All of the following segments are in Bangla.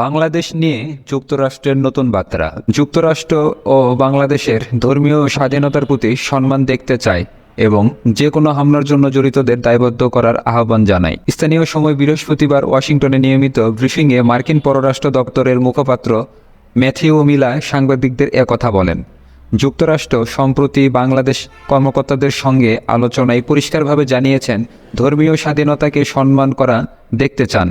বাংলাদেশ নিয়ে যুক্তরাষ্ট্রের নতুন বার্তা। যুক্তরাষ্ট্র ও বাংলাদেশের ধর্মীয় স্বাধীনতার প্রতি সম্মান দেখতে চায় এবং যে কোনো হামলার জন্য জড়িতদের দায়বদ্ধ করার আহ্বান জানায়। স্থানীয় সময় বৃহস্পতিবার ওয়াশিংটনে নিয়মিত ব্রিফিংয়ে মার্কিন পররাষ্ট্র দপ্তরের মুখপাত্র ম্যাথিউ মিলা সাংবাদিকদের একথা বলেন, যুক্তরাষ্ট্র সম্প্রতি বাংলাদেশ কর্মকর্তাদের সঙ্গে আলোচনায় পরিষ্কারভাবে জানিয়েছেন, ধর্মীয় স্বাধীনতাকে সম্মান করা দেখতে চান।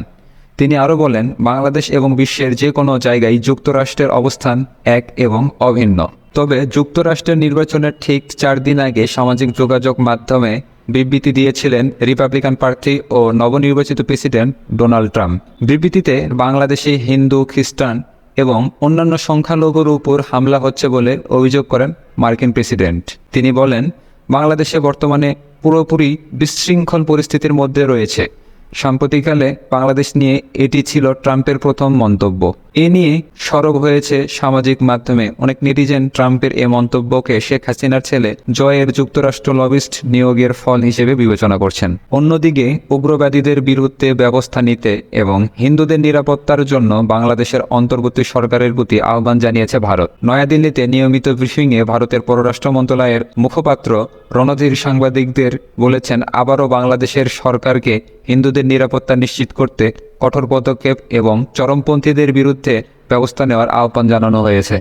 তিনি আরও বলেন, বাংলাদেশ এবং বিশ্বের যে কোনো জায়গায় যুক্তরাষ্ট্রের অবস্থান এক এবং অভিন্ন। তবে যুক্তরাষ্ট্রের নির্বাচনের ঠিক চার দিন আগে সামাজিক যোগাযোগ মাধ্যমে বিবৃতি দিয়েছিলেন রিপাবলিকান প্রার্থী ও নবনির্বাচিত প্রেসিডেন্ট ডোনাল্ড ট্রাম্প। বিবৃতিতে, বাংলাদেশে হিন্দু, খ্রিস্টান এবং অন্যান্য সংখ্যালঘুর উপর হামলা হচ্ছে বলে অভিযোগ করেন মার্কিন প্রেসিডেন্ট। তিনি বলেন, বাংলাদেশে বর্তমানে পুরোপুরি বিশৃঙ্খল পরিস্থিতির মধ্যে রয়েছে। সাম্প্রতিককালে বাংলাদেশ নিয়ে এটি ছিল ট্রাম্পের প্রথম মন্তব্য। এ নিয়ে সরব হয়েছে সামাজিক মাধ্যমে অনেক নেটিজেন ট্রাম্পের এ মন্তব্যকে শেখ হাসিনার ছেলে জয়ের যুক্তরাষ্ট্র লবিস্ট নিয়োগের ফল হিসেবে বিবেচনা করছেন। অন্যদিকে উগ্রবাদীদের বিরুদ্ধে ব্যবস্থা নিতে এবং হিন্দুদের নিরাপত্তার জন্য বাংলাদেশের অন্তর্বর্তী সরকারের প্রতি আহ্বান জানিয়েছে ভারত। নয়াদিল্লিতে নিয়মিত ব্রিফিংয়ে ভারতের পররাষ্ট্র মন্ত্রণালয়ের মুখপাত্র রণধীর সাংবাদিকদের বলেছেন, আবারও বাংলাদেশের সরকারকে হিন্দুদের নিরাপত্তা নিশ্চিত করতে কঠোর পদক্ষেপ এবং চরমপন্থীদের বিরুদ্ধে ব্যবস্থা নেওয়ার আহ্বান জানানো হয়েছে।